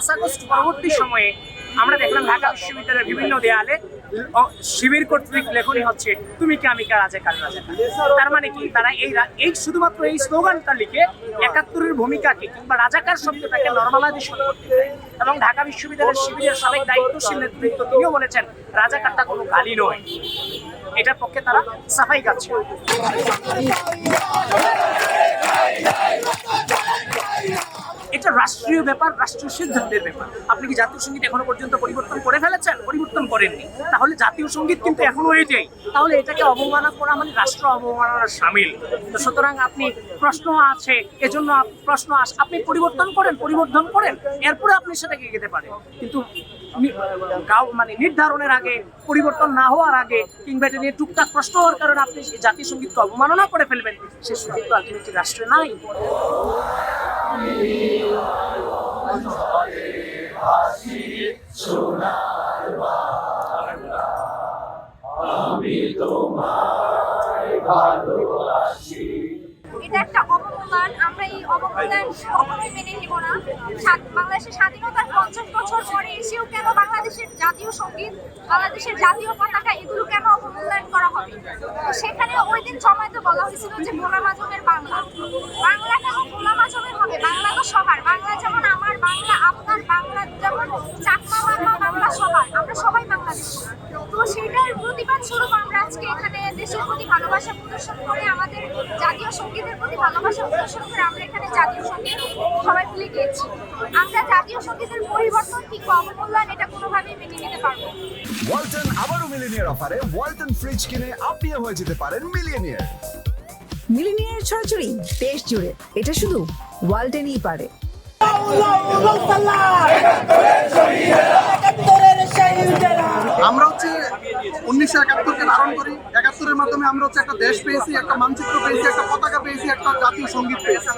পাঁচ আগস্ট পরবর্তী সময়ে আমরা দেখলাম ঢাকা বিশ্ববিদ্যালয়ের বিভিন্ন দেয়ালে শিবির কর্তৃক লেখনী হচ্ছে, তুমি কে, আমি কে রাজাকার রাজাকার তার মানে কি? তারা এই এই শুধুমাত্র এই স্লোগানটা লিখে একাত্তরের ভূমিকাকে কিংবা রাজাকার শব্দটাকে নর্মালাইজেশন করতে এবং ঢাকা বিশ্ববিদ্যালয়ের শিবিরের সাবেক দায়িত্বশীল নেতৃত্ব তিনিও বলেছেন রাজাকারটা কোনো গালি নয়। এটার পক্ষে তারা সাফাই গাচ্ছে এটা রাষ্ট্রীয় ব্যাপার, রাষ্ট্রীয় সিদ্ধান্তের ব্যাপার। আপনি কি জাতীয় সংগীত এখনও পর্যন্ত পরিবর্তন করে ফেলেছেন? পরিবর্তন করেননি। তাহলে জাতীয় সংগীত কিন্তু এখনও এটাই তাহলে এটাকে অবমাননা করা মানে রাষ্ট্র অবমাননার সামিল। তো সুতরাং আপনি প্রশ্ন আছে, এজন্য প্রশ্ন আস, আপনি পরিবর্তন করেন পরিবর্তন করেন, এরপরে আপনি সেটাকে এগোতে পারেন। কিন্তু মানে নির্ধারণের আগে, পরিবর্তন না হওয়ার আগে, কিংবা এটা নিয়ে টুকটাক প্রশ্ন হওয়ার কারণে আপনি জাতীয় সঙ্গীতকে অবমাননা করে ফেলবেন, সে সুযোগ তো আলটিমেটলি রাষ্ট্রে নাই। এটা একটা অবমূল্যায়ন, আমরা এই অবমূল্যায়ন কখনোই মেনে নিব না। বাংলাদেশের স্বাধীনতার পঞ্চাশ বছর পরে এসেও কেন বাংলাদেশের জাতীয় সংগীত, বাংলাদেশের জাতীয় পতাকা, এগুলো কেন অবমূল্যায়ন করা হবে? সেখানে ওই দিন সময় তো বলা হয়েছিল যে গোলাম আজমের বাংলা। বাংলা কেন গোলাম আজমের হবে বাংলা তো সবার। বাংলা যেমন আমার, বাংলা আপনার, বাংলা যেমন চাকমা, বাংলা বাংলা সবার। আমরা সবাই বাংলাদেশ। তো সেটার প্রতিবাদ স্বরূপ আমরা আজকে এখানে দেশের প্রতি ভালোবাসা প্রদর্শন করে, আমাদের জাতীয় সঙ্গীতের প্রতি ভালোবাসা প্রদর্শন করে আমরা এখানে জাতীয় সংগীত সবাই মিলে গেয়েছি। আমরা জাতীয় সঙ্গীতের পরিবর্তন কিংবা অবমূল্যায়ন এটা কোনোভাবেই মেনে নিতে পারব। ওয়ালটন আবারও মিলিনিয়ার অফারে ওয়ালটন ফ্রিজ কিনে আপনিও হয়ে যেতে পারেন মিলিয়নিয়ার। মিলিনিয়ার ছড়াছড়ি দেশ জুড়ে। এটা শুধু ওয়ালটেনই পারে। আমরা হচ্ছে উনিশশো একাত্তরকে ধারণ করি। একাত্তরের মাধ্যমে আমরা হচ্ছে একটা দেশ পেয়েছি, একটা মানচিত্র পেয়েছি, একটা পতাকা পেয়েছি, একটা জাতীয় সংগীত পেয়েছি।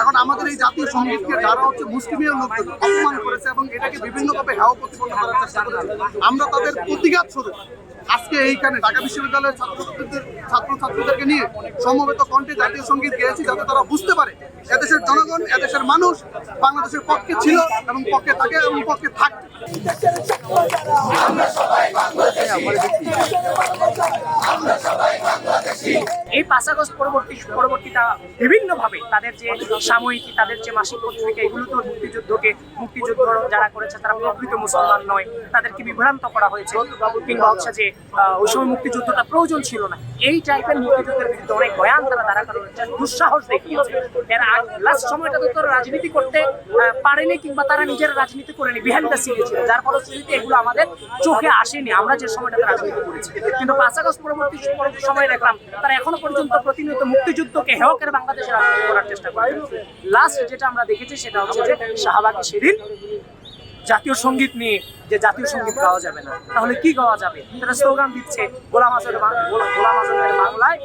এখন আমাদের এই জাতীয় সঙ্গীতকে যারা হচ্ছে মুসলিমের লোকজন অপমান করেছে এবং এটাকে বিভিন্নভাবে হেয় প্রতিপন্ন করার চেষ্টা করেছে, আমরা তাদের প্রতিঘাত স্বরূপ। আজকে এইখানে ঢাকা বিশ্ববিদ্যালয়ের ছাত্রছাত্রীদের ছাত্রছাত্রীদেরকে নিয়ে সমবেত কণ্ঠে জাতীয় সংগীত গেয়েছি যাতে তারা বুঝতে পারে এদেশের জনগণ, এদেশের মানুষ বাংলাদেশের পক্ষে ছিল এবং পক্ষে থাকে এবং পক্ষে থাকবে। এই পাঁচ আগস্ট পরবর্তী পরবর্তীটা বিভিন্নভাবে তাদের যে সাময়িকী, তাদের যে মাসিক পত্রিকা, এগুলো তো মুক্তিযুদ্ধকে মুক্তিযুদ্ধ যারা করেছে তারা প্রকৃত মুসলমান নয়। তাদেরকে বিভ্রান্ত করা হয়েছে কিংবা হচ্ছে যে ওই সময় মুক্তিযুদ্ধটা প্রয়োজন ছিল না। এই টাইপের মুক্তিযুদ্ধের বিরুদ্ধে অনেক বয়ান তারা দাঁড়া করেছে দুঃসাহস দেখিয়েছে। এর লাস্ট সময়টা তো তারা রাজনীতি করতে পারেনি কিংবা তারা নিজেরা রাজনীতি করেনি বিহাইন্ড দ্য যার ফলশ্রুতিতে এগুলো আমাদের চোখে আসেনি। আমরা যে সময়টাতে রাজনীতি করেছি। কিন্তু পাঁচ আগস্ট পরবর্তী পরবর্তী সময় দেখলাম, তারা এখনও পর্যন্ত প্রতিনিয়ত মুক্তিযুদ্ধকে হেয় করে বাংলাদেশে রাজনীতি করার চেষ্টা করে। লাস্ট যেটা আমরা দেখেছি সেটা হচ্ছে যে শাহবাগে সেদিন জাতীয় সংগীত নিয়ে যে জাতীয় সংগীত গাওয়া যাবে না, তাহলে কি গাওয়া যাবে? তারা স্লোগান দিচ্ছে, গোলাম আজমের গোলাম আজমের বাংলায়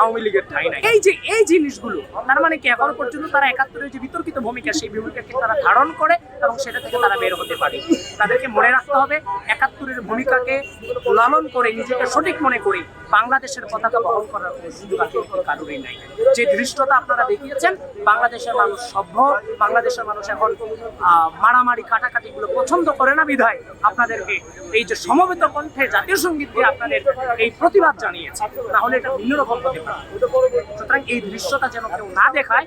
আওয়ামী লীগের ঠাই নাই। এই যে এই জিনিসগুলো, তার মানে কি এখনও পর্যন্ত তারা একাত্তরের যে বিতর্কিত ভূমিকা, সেই ভূমিকাকে তারা ধারণ করে এবং সেটা থেকে তারা বের হতে পারে। তাদেরকে মনে রাখতে হবে, একাত্তরের ভূমিকাকে লালন করে নিজেকে সঠিক মনে করে, বাংলাদেশের পতাকা বহন করার কোনো সুযোগ আসলে কারোরই নাই। যে দৃষ্টতা আপনারা দেখিয়েছেন, বাংলাদেশের মানুষ সভ্য, বাংলাদেশের মানুষ এখন মারামারি কাটাকাটি গুলো পছন্দ করে না বিধায় আপনাদেরকে এই যে সমবেত কণ্ঠে জাতীয় সংগীত দিয়ে আপনাদের এই প্রতিবাদ জানিয়েছে না হলে এটা ভিন্ন রকম হতে পারে। সুতরাং এই দৃশ্যটা যেন কেউ না দেখায়